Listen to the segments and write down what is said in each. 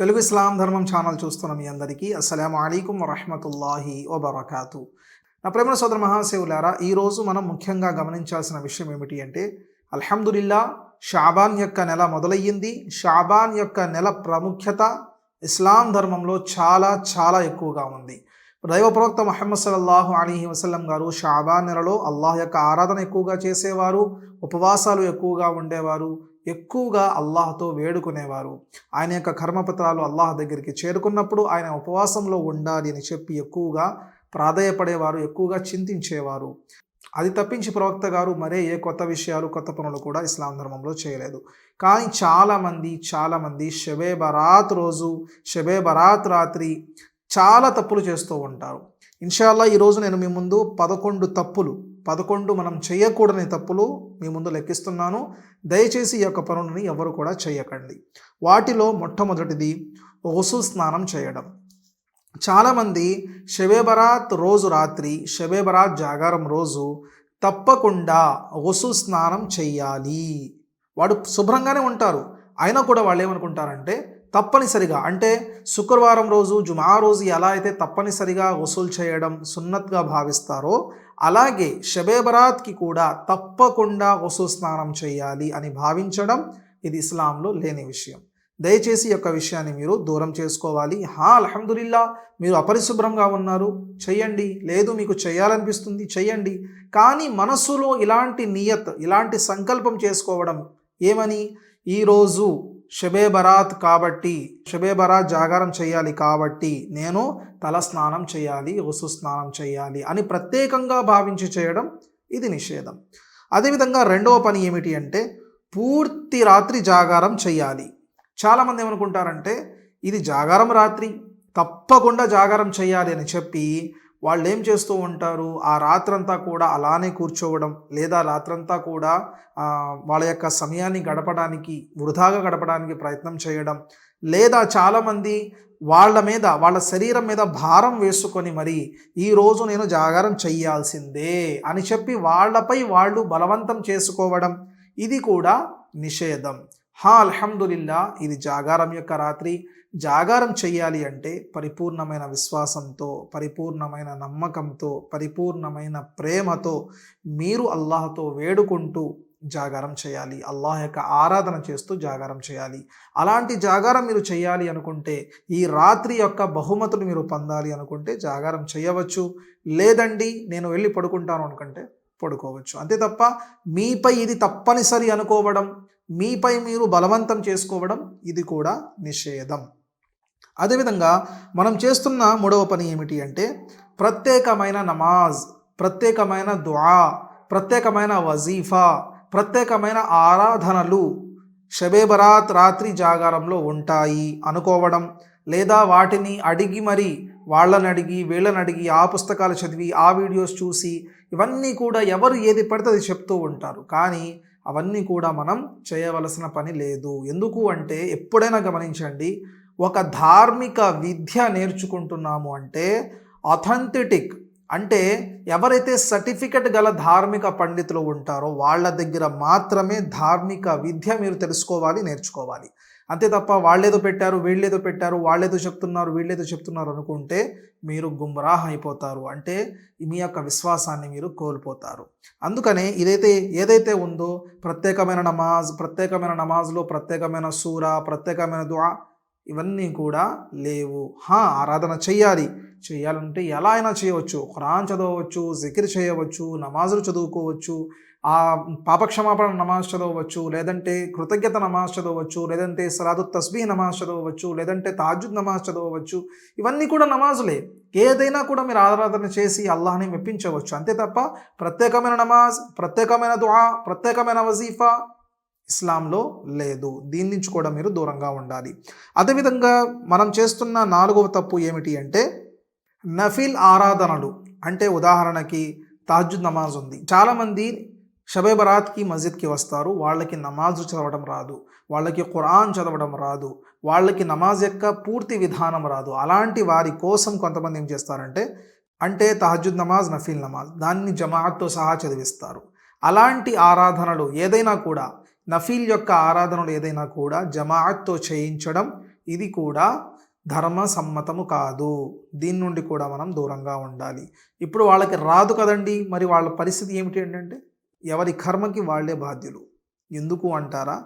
తెలుగు ఇస్లాం ధర్మం ఛానల్ చూస్తున్న మీ అందరికీ అస్సలం అయికం వరహమతుల్లాహి వబర్కాతు. నా ప్రేమ సోదర మహాశివులారా ఈరోజు మనం ముఖ్యంగా గమనించాల్సిన విషయం ఏమిటి అంటే అల్హమ్దుల్లా షాబాన్ యొక్క నెల మొదలయ్యింది. షాబాన్ యొక్క నెల ప్రాముఖ్యత ఇస్లాం ధర్మంలో చాలా చాలా ఎక్కువగా ఉంది. దైవ ప్రవక్త మహమ్మద్ సల్లల్లాహు అలీహి వసల్లం గారు షాబాన్ నెలలో అల్లాహ్ యొక్క ఆరాధన ఎక్కువగా చేసేవారు ఉపవాసాలు ఎక్కువగా ఉండేవారు. ఎక్కువగా అల్లాహ్తో వేడుకునేవారు. ఆయన యొక్క కర్మపత్రాలు అల్లాహ్ దగ్గరికి చేరుకున్నప్పుడు ఆయన ఉపవాసంలో ఉండాలి అని చెప్పి ఎక్కువగా ప్రాధాయపడేవారు ఎక్కువగా చింతించేవారు. అది తప్పించి ప్రవక్త గారు మరే ఏ కొత్త విషయాలు కొత్త పనులు కూడా ఇస్లాం ధర్మంలో చేయలేదు. కానీ చాలామంది చాలామంది షబే బరాత్ రోజు షబే బరాత్ రాత్రి చాలా తప్పులు చేస్తూ ఉంటారు. ఇన్షాల్లా ఈరోజు నేను మీ ముందు పదకొండు తప్పులు పదకొండు మనం చేయకూడని తప్పులు మీ ముందు లెక్కిస్తున్నాను. దయచేసి ఈ యొక్క పనులని ఎవరు కూడా చేయకండి. వాటిలో మొట్టమొదటిది ఒసు స్నానం చేయడం. చాలామంది షబే రోజు రాత్రి శవేబరాత్ జాగారం రోజు తప్పకుండా ఒసు స్నానం చెయ్యాలి వాడు శుభ్రంగానే ఉంటారు. అయినా కూడా వాళ్ళు ఏమనుకుంటారంటే తప్పనిసరిగా అంటే శుక్రవారం రోజు జుమా రోజు ఎలా అయితే తప్పనిసరిగా వసూలు చేయడం సున్నత్గా భావిస్తారో అలాగే షబే బరాత్కి కూడా తప్పకుండా వసూలు స్నానం చేయాలి అని భావించడం ఇది ఇస్లాంలో లేని విషయం. దయచేసి ఈ యొక్క విషయాన్ని మీరు దూరం చేసుకోవాలి. హా అల్హమ్దుల్లా మీరు అపరిశుభ్రంగా ఉన్నారు. చెయ్యండి. లేదు మీకు చేయాలనిపిస్తుంది. చెయ్యండి. కానీ మనస్సులో ఇలాంటి నియత్ ఇలాంటి సంకల్పం చేసుకోవడం ఏమని? ఈరోజు షబే బరాత్ కాబట్టి షబే బరాత్ జాగారం చేయాలి కాబట్టి నేను తల స్నానం చేయాలి ఉసు స్నానం చేయాలి అని ప్రత్యేకంగా భావించి చేయడం ఇది నిషేధం. అదేవిధంగా రెండవ పని ఏమిటి అంటే పూర్తి రాత్రి జాగారం చేయాలి. చాలామంది ఏమనుకుంటారంటే ఇది జాగారం రాత్రి తప్పకుండా జాగారం చేయాలి అని చెప్పి వాళ్ళు ఏం చేస్తూ ఉంటారు? ఆ రాత్రంతా కూడా అలానే కూర్చోవడం లేదా రాత్రంతా కూడా వాళ్ళ యొక్క సమయాన్ని గడపడానికి వృధాగా గడపడానికి ప్రయత్నం చేయడం లేదా చాలామంది వాళ్ళ మీద వాళ్ళ శరీరం మీద భారం వేసుకొని మరి ఈరోజు నేను జాగారం చెయ్యాల్సిందే అని చెప్పి వాళ్ళపై వాళ్ళు బలవంతం చేసుకోవడం ఇది కూడా నిషేధం. హా అల్హమ్దులిల్లా ఇది జాగారం యొక్క రాత్రి. జాగారం చెయ్యాలి అంటే పరిపూర్ణమైన విశ్వాసంతో పరిపూర్ణమైన నమ్మకంతో పరిపూర్ణమైన ప్రేమతో మీరు అల్లాహతో వేడుకుంటూ జాగారం చేయాలి అల్లాహ్ యొక్క ఆరాధన చేస్తూ జాగారం చేయాలి అలాంటి జాగారం మీరు చేయాలి అనుకుంటే ఈ రాత్రి యొక్క బహుమతులు మీరు పొందాలి అనుకుంటే జాగారం చేయవచ్చు లేదండి నేను వెళ్ళి పడుకుంటాను అనుకుంటే పడుకోవచ్చు. అంతే తప్ప మీపై ఇది తప్పనిసరి అనుకోవడం మీపై మీరు బలవంతం చేసుకోవడం ఇది కూడా నిషేధం. అదేవిధంగా మనం చేస్తున్న మూడవ పని ఏమిటి అంటే ప్రత్యేకమైన నమాజ్ ప్రత్యేకమైన దుఆ ప్రత్యేకమైన వజీఫా ప్రత్యేకమైన ఆరాధనలు షబేబరాత్ రాత్రి జాగారంలో ఉంటాయి. అనుకోవడం లేదా వాటిని అడిగి మరి వాళ్ళని అడిగి వీళ్ళని అడిగి ఆ పుస్తకాలు చదివి ఆ వీడియోస్ చూసి ఇవన్నీ కూడా ఎవరు ఏది పడితే అది చెప్తూ ఉంటారు. కానీ అవన్నీ కూడా మనం చేయవలసిన పని లేదు. ఎందుకు అంటే ఎప్పుడైనా గమనించండి ఒక ధార్మిక విద్య నేర్చుకుంటున్నాము అంటే అథెంటిటిక్ అంటే ఎవరైతే సర్టిఫికెట్ గల ధార్మిక పండితులు ఉంటారో వాళ్ళ దగ్గర మాత్రమే ధార్మిక విద్య మీరు తెలుసుకోవాలి నేర్చుకోవాలి. అంతే తప్ప వాళ్ళేదో పెట్టారు వీళ్ళేదో పెట్టారు వాళ్ళేదో చెప్తున్నారు వీళ్ళేదో చెప్తున్నారు అనుకుంటే మీరు గుమ్రాహ్ అయిపోతారు. అంటే మీ యొక్క విశ్వాసాన్ని మీరు కోల్పోతారు. అందుకనే ఇదైతే ఏదైతే ఉందో ప్రత్యేకమైన నమాజ్ ప్రత్యేకమైన నమాజ్లో ప్రత్యేకమైన సూర ప్రత్యేకమైన దువా ఇవన్నీ కూడా లేవు. హా ఆరాధన చెయ్యాలి. చేయాలంటే ఎలా అయినా చేయవచ్చు. ఖురాన్ చదవచ్చు జికిర్ చేయవచ్చు నమాజులు చదువుకోవచ్చు ఆ పాపక్షమాపణ నమాజ్ చదవచ్చు లేదంటే కృతజ్ఞత నమాజ్ చదవచ్చు లేదంటే సలాదు తస్బీ నమాజ్ చదవచ్చు లేదంటే తాజుద్ నమాజ్ చదవచ్చు ఇవన్నీ కూడా నమాజులే. ఏదైనా కూడా మీరు ఆరాధన చేసి అల్లాహని మెప్పించవచ్చు. అంతే తప్ప ప్రత్యేకమైన నమాజ్ ప్రత్యేకమైన దుఆ ప్రత్యేకమైన వజీఫా ఇస్లాంలో లేదు. దీని నుంచి కూడా మీరు దూరంగా ఉండాలి. అదేవిధంగా మనం చేస్తున్న నాలుగవ తప్పు ఏమిటి అంటే నఫిల్ ఆరాధనలు. అంటే ఉదాహరణకి తాజుద్ నమాజ్ ఉంది. చాలామంది షబే బరాత్కి మస్జిద్కి వస్తారు. వాళ్ళకి నమాజ్ చదవడం రాదు. వాళ్ళకి ఖురాన్ చదవడం రాదు. వాళ్ళకి నమాజ్ యొక్క పూర్తి విధానం రాదు. అలాంటి వారి కోసం కొంతమంది ఏం చేస్తారంటే అంటే తహజుద్ నమాజ్ నఫీల్ నమాజ్ దాన్ని జమాత్తో సహా చదివిస్తారు. అలాంటి ఆరాధనలు ఏదైనా కూడా నఫీల్ యొక్క ఆరాధనలు ఏదైనా కూడా జమాత్తో చేయించడం ఇది కూడా ధర్మ సమ్మతము కాదు. దీని నుండి కూడా మనం దూరంగా ఉండాలి. ఇప్పుడు వాళ్ళకి రాదు కదండి. మరి వాళ్ళ పరిస్థితి ఏమిటి ఏంటంటే ఎవరి కర్మకి వాళ్ళే బాధ్యులు. ఎందుకు అంటారా?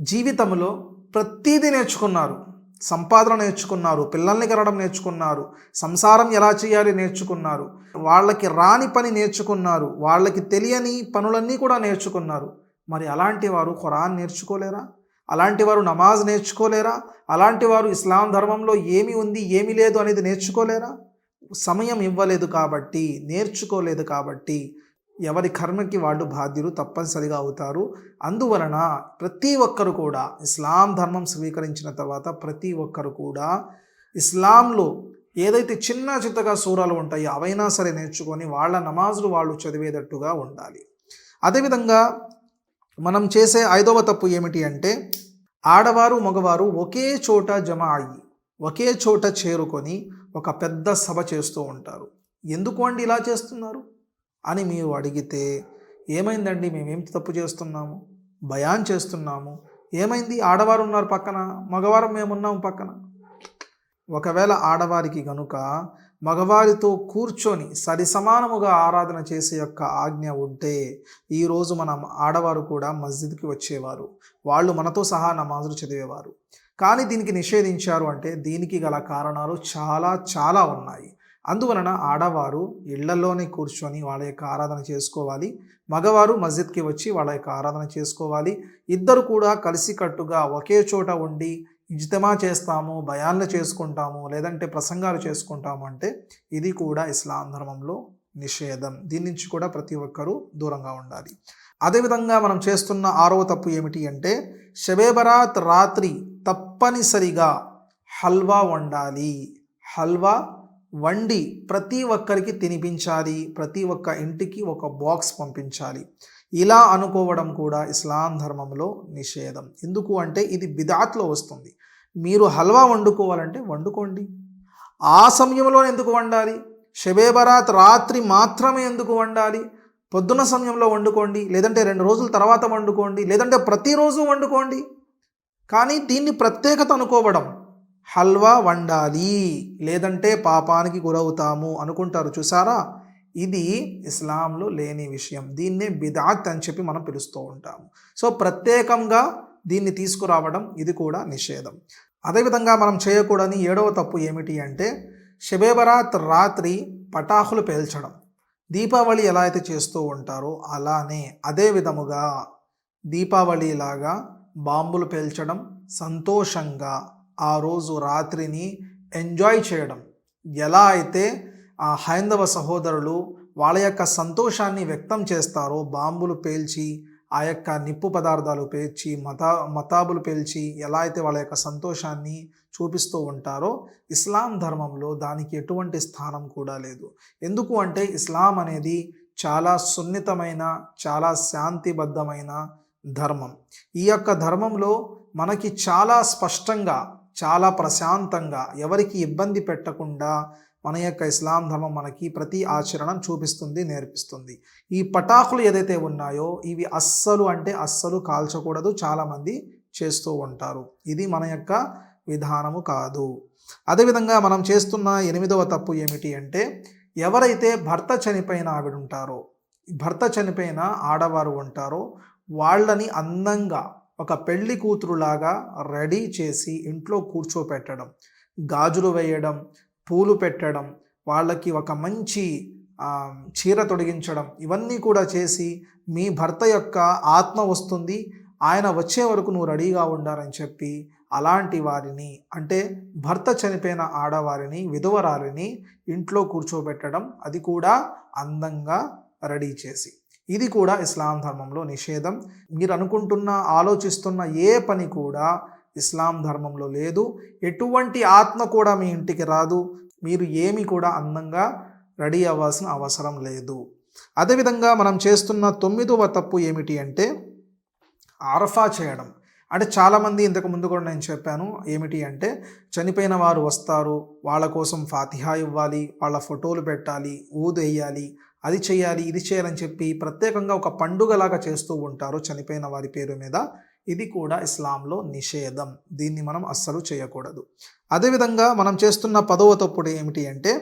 జీవితంలో ప్రతీది నేర్చుకున్నారు. సంపాదన నేర్చుకున్నారు. పిల్లల్ని కనడం నేర్చుకున్నారు. సంసారం ఎలా చేయాలి నేర్చుకున్నారు. వాళ్ళకి రాని పని నేర్చుకున్నారు. వాళ్ళకి తెలియని పనులన్నీ కూడా నేర్చుకున్నారు. మరి అలాంటి వారు ఖురాన్ నేర్చుకోలేరా? అలాంటి వారు నమాజ్ నేర్చుకోలేరా? అలాంటి వారు ఇస్లాం ధర్మంలో ఏమి ఉంది ఏమి లేదు అనేది నేర్చుకోలేరా? సమయం ఇవ్వలేదు కాబట్టి నేర్చుకోలేదు కాబట్టి ఎవరి కర్మకి వాళ్ళు బాధ్యులు తప్పనిసరిగా అవుతారు. అందువలన ప్రతి ఒక్కరు కూడా ఇస్లాం ధర్మం స్వీకరించిన తర్వాత ప్రతి ఒక్కరు కూడా ఇస్లాంలో ఏదైతే చిన్న చిత్తగా సూరాలు ఉంటాయో అవైనా సరే నేర్చుకొని వాళ్ళ నమాజులు వాళ్ళు చదివేటట్టుగా ఉండాలి. అదేవిధంగా మనం చేసే ఐదవ తప్పు ఏమిటి అంటే ఆడవారు మగవారు ఒకే చోట జమ అయ్యి ఒకే చోట చేరుకొని ఒక పెద్ద సభ చేస్తూ ఉంటారు. ఎందుకు అండి ఇలా చేస్తున్నారు? అని మీరు అడిగితే ఏమైందండి? మేమేం తప్పు చేస్తున్నాము? భయాన్ చేస్తున్నాము? ఏమైంది? ఆడవారు ఉన్నారు పక్కన మగవారు మేమున్నాము పక్కన. ఒకవేళ ఆడవారికి గనుక మగవారితో కూర్చొని సరి సమానముగా ఆరాధన చేసే యొక్క ఆజ్ఞ ఉంటే ఈరోజు మనం ఆడవారు కూడా మస్జిద్కి వచ్చేవారు. వాళ్ళు మనతో సహా నమాజులు చదివేవారు. కానీ దీనికి నిషేధించారు అంటే దీనికి గల కారణాలు చాలా చాలా ఉన్నాయి. అందువలన ఆడవారు ఇళ్ళలోనే కూర్చొని వాళ్ళ యొక్క ఆరాధన చేసుకోవాలి. మగవారు మస్జిద్కి వచ్చి వాళ్ళ యొక్క ఆరాధన చేసుకోవాలి. ఇద్దరు కూడా కలిసికట్టుగా ఒకే చోట ఉండి ఇజ్తమా చేస్తాము భయాలను చేసుకుంటాము లేదంటే ప్రసంగాలు చేసుకుంటాము అంటే ఇది కూడా ఇస్లాం ధర్మంలో నిషేధం. దీని నుంచి కూడా ప్రతి ఒక్కరూ దూరంగా ఉండాలి. అదేవిధంగా మనం చేస్తున్న ఆరవ తప్పు ఏమిటి అంటే షబేబరాత్ రాత్రి తప్పనిసరిగా హల్వా వండాలి. హల్వా వండి ప్రతి ఒక్కరికి తినిపించాలి ప్రతి ఒక్క ఇంటికి ఒక బాక్స్ పంపించాలి. ఇలా అనుకోవడం కూడా ఇస్లాం ధర్మంలో నిషేధం. ఎందుకు అంటే ఇది బిదాత్లో వస్తుంది. మీరు హల్వా వండుకోవాలంటే వండుకోండి. ఆ సమయంలో ఎందుకు వండాలి? షబేబరాత్ రాత్రి మాత్రమే ఎందుకు వండాలి? పొద్దున సమయంలో వండుకోండి లేదంటే రెండు రోజుల తర్వాత వండుకోండి లేదంటే ప్రతిరోజు వండుకోండి. కానీ దీన్ని ప్రత్యేకత అనుకోవడం హల్వా వండాలి లేదంటే పాపానికి గురవుతాము అనుకుంటారు. చూసారా? ఇది ఇస్లాంలో లేని విషయం. దీన్నే బిదాత్ అని చెప్పి మనం పిలుస్తూ ఉంటాము. సో ప్రత్యేకంగా దీన్ని తీసుకురావడం ఇది కూడా నిషేధం. అదేవిధంగా మనం చేయకూడని ఏడవ తప్పు ఏమిటి అంటే షబేబరాత్ రాత్రి పటాకులు పేల్చడం. దీపావళి ఎలా అయితే చేస్తూ ఉంటారో అలానే అదే విధముగా దీపావళిలాగా బాంబులు పేల్చడం సంతోషంగా ఆ రోజు రాత్రిని ఎంజాయ్ చేయడం. ఎలా అయితే ఆ హైందవ సహోదరులు వాళ్ళ యొక్క సంతోషాన్ని వ్యక్తం చేస్తారో బాంబులు పేల్చి ఆ యొక్క నిప్పు పదార్థాలు పేల్చి మతా మతాబులు పేల్చి ఎలా అయితే వాళ్ళ యొక్క సంతోషాన్ని చూపిస్తూ ఉంటారో ఇస్లాం ధర్మంలో దానికి ఎటువంటి స్థానం కూడా లేదు. ఎందుకు అంటే ఇస్లాం అనేది చాలా సున్నితమైన చాలా శాంతిబద్ధమైన ధర్మం. ఈ యొక్క ధర్మంలో మనకి చాలా స్పష్టంగా చాలా ప్రశాంతంగా ఎవరికి ఇబ్బంది పెట్టకుండా మన యొక్క ఇస్లాం ధర్మం మనకి ప్రతి ఆచరణ చూపిస్తుంది నేర్పిస్తుంది. ఈ పటాకులు ఏదైతే ఉన్నాయో ఇవి అస్సలు అంటే అస్సలు కాల్చకూడదు చాలామంది చేస్తూ ఉంటారు. ఇది మన యొక్క విధానము కాదు. అదేవిధంగా మనం చేస్తున్న ఎనిమిదవ తప్పు ఏమిటి అంటే ఎవరైతే భర్త చనిపోయిన ఆవిడ ఉంటారో భర్త చనిపోయిన ఆడవారు ఉంటారో వాళ్ళని అందంగా ఒక పెళ్ళి కూతురులాగా రెడీ చేసి ఇంట్లో కూర్చోపెట్టడం గాజులు వేయడం పూలు పెట్టడం వాళ్ళకి ఒక మంచి చీర తొడిగించడం ఇవన్నీ కూడా చేసి మీ భర్త యొక్క ఆత్మ వస్తుంది ఆయన వచ్చే వరకు నువ్వు రెడీగా ఉండాలని చెప్పి అలాంటి వారిని అంటే భర్త చనిపోయిన ఆడవారిని విధవరాలిని ఇంట్లో కూర్చోబెట్టడం అది కూడా అందంగా రెడీ చేసి. ఇది కూడా ఇస్లాం ధర్మంలో నిషేధం. మీరు అనుకుంటున్న ఆలోచిస్తున్న ఏ పని కూడా ఇస్లాం ధర్మంలో లేదు. ఎటువంటి ఆత్మ కూడా మీ ఇంటికి రాదు. మీరు ఏమి కూడా అందంగా రెడీ అవ్వాల్సిన అవసరం లేదు. అదేవిధంగా మనం చేస్తున్న తొమ్మిదవ తప్పు ఏమిటి అంటే ఆరఫా చేయడం. అంటే చాలామంది ఇంతకు ముందు కూడా నేను చెప్పాను ఏమిటి అంటే చనిపోయిన వారు వస్తారు వాళ్ళ కోసం ఫాతిహా ఇవ్వాలి వాళ్ళ ఫోటోలు పెట్టాలి ఊదు వేయాలి అది చేయాలి ఇది చేయాలని చెప్పి ప్రత్యేకంగా ఒక పండుగలాగా చేస్తూ ఉంటారు చనిపోయిన వారి పేరు మీద. ఇది కూడా ఇస్లాంలో నిషేధం. దీన్ని మనం అస్సలు చేయకూడదు. అదేవిధంగా మనం చేస్తున్న పదవ తప్పుడు ఏమిటి అంటే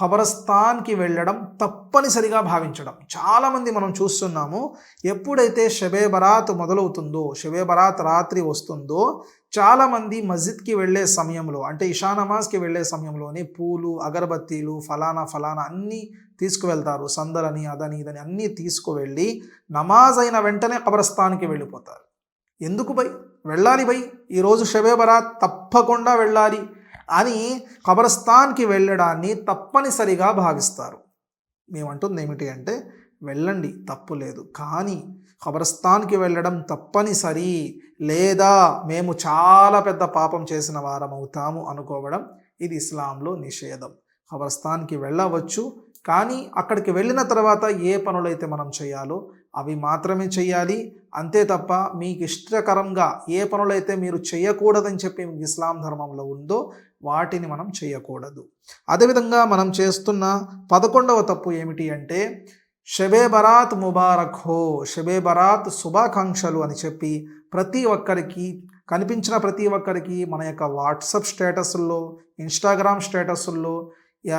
ఖబరస్థాన్కి వెళ్ళడం తప్పనిసరిగా భావించడం. చాలామంది మనం చూస్తున్నాము ఎప్పుడైతే షబే బరాత్ మొదలవుతుందో షబే బరాత్ రాత్రి వస్తుందో చాలామంది మస్జిద్కి వెళ్ళే సమయంలో అంటే ఇషా నమాజ్కి వెళ్ళే సమయంలోనే పూలు అగరబత్తీలు ఫలానా ఫలానా అన్నీ తీసుకువెళ్తారు. సందలని అదని ఇదని అన్నీ తీసుకువెళ్ళి నమాజ్ అయిన వెంటనే కబరస్థాన్కి వెళ్ళిపోతారు. ఎందుకు బై? వెళ్ళాలి బై. ఈరోజు షబే బరాత్ తప్పకుండా వెళ్ళాలి. అని కబరస్థాన్కి వెళ్ళడాన్ని తప్పనిసరిగా భావిస్తారు. మేమంటుంది ఏమిటి అంటే వెళ్ళండి తప్పు లేదు. కానీ ఖబరస్థాన్కి వెళ్ళడం తప్పనిసరి లేదా మేము చాలా పెద్ద పాపం చేసిన వారం అవుతాము అనుకోవడం ఇది ఇస్లాంలో నిషేధం. ఖబరస్థాన్కి వెళ్ళవచ్చు కానీ అక్కడికి వెళ్ళిన తర్వాత ఏ పనులైతే మనం చేయాలో అవి మాత్రమే చేయాలి. అంతే తప్ప మీకు ఇష్టకరంగా ఏ పనులైతే మీరు చేయకూడదని చెప్పి మీకు ఇస్లాం ధర్మంలో ఉందో వాటిని మనం చేయకూడదు. అదేవిధంగా మనం చేస్తున్న పదకొండవ తప్పు ఏమిటి అంటే షబే బరాత్ ముబారక్ హో షబే బరాత్ శుభాకాంక్షలు అని చెప్పి ప్రతి ఒక్కరికి కనిపించిన ప్రతి ఒక్కరికి మన యొక్క వాట్సప్ స్టేటస్ల్లో ఇన్స్టాగ్రామ్ స్టేటస్ల్లో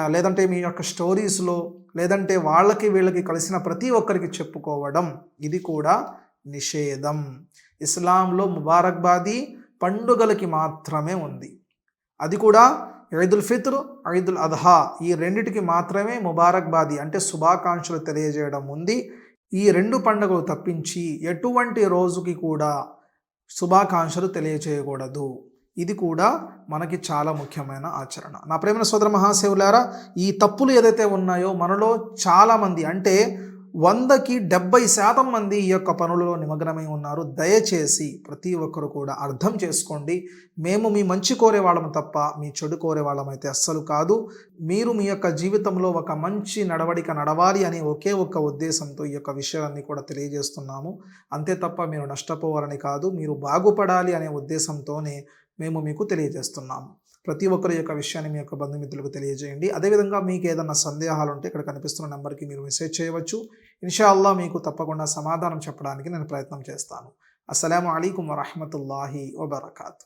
లేదంటే మీ యొక్క స్టోరీస్లో లేదంటే వాళ్ళకి వీళ్ళకి కలిసిన ప్రతి ఒక్కరికి చెప్పుకోవడం ఇది కూడా నిషేధం. ఇస్లాంలో ముబారక్బాదీ పండుగలకి మాత్రమే ఉంది. అది కూడా ఈదుల్ ఫిత్ర్ ఈదుల్ అద్హా. ఈ రెండిటికి మాత్రమే ముబారక్బాదీ అంటే శుభాకాంక్షలు తెలియజేయడం ఉంది. ఈ రెండు పండుగలు తప్పించి ఎటువంటి రోజుకి కూడా శుభాకాంక్షలు తెలియజేయకూడదు ఇది కూడా మనకి చాలా ముఖ్యమైన ఆచరణ. నా ప్రేమ సోదర మహాశివులారా ఈ తప్పులు ఏదైతే ఉన్నాయో మనలో చాలామంది అంటే వందకి డెబ్బై శాతం మంది ఈ యొక్క పనులలో నిమగ్నమై ఉన్నారు. దయచేసి ప్రతి ఒక్కరు కూడా అర్థం చేసుకోండి. మేము మీ మంచి కోరే వాళ్ళం తప్ప మీ చెడు కోరే వాళ్ళమైతే అస్సలు కాదు. మీరు మీ యొక్క జీవితంలో ఒక మంచి నడవడిక నడవాలి అనే ఒకే ఒక్క ఉద్దేశంతో ఈ యొక్క విషయాలన్నీ కూడా తెలియజేస్తున్నాము. అంతే తప్ప మీరు నష్టపోవాలని కాదు మీరు బాగుపడాలి అనే ఉద్దేశంతోనే మేము మీకు తెలియజేస్తున్నాము. ప్రతి ఒక్కరి యొక్క విషయాన్ని మీ యొక్క బంధుమిత్రులకు తెలియజేయండి. అదేవిధంగా మీకు ఏదైనా సందేహాలు ఉంటే ఇక్కడ కనిపిస్తున్న నెంబర్కి మీరు మెసేజ్ చేయవచ్చు. ఇన్షాల్లా మీకు తప్పకుండా సమాధానం చెప్పడానికి నేను ప్రయత్నం చేస్తాను. అస్సలం అయికం వరహమతుల్లాహి వబర్కాతు.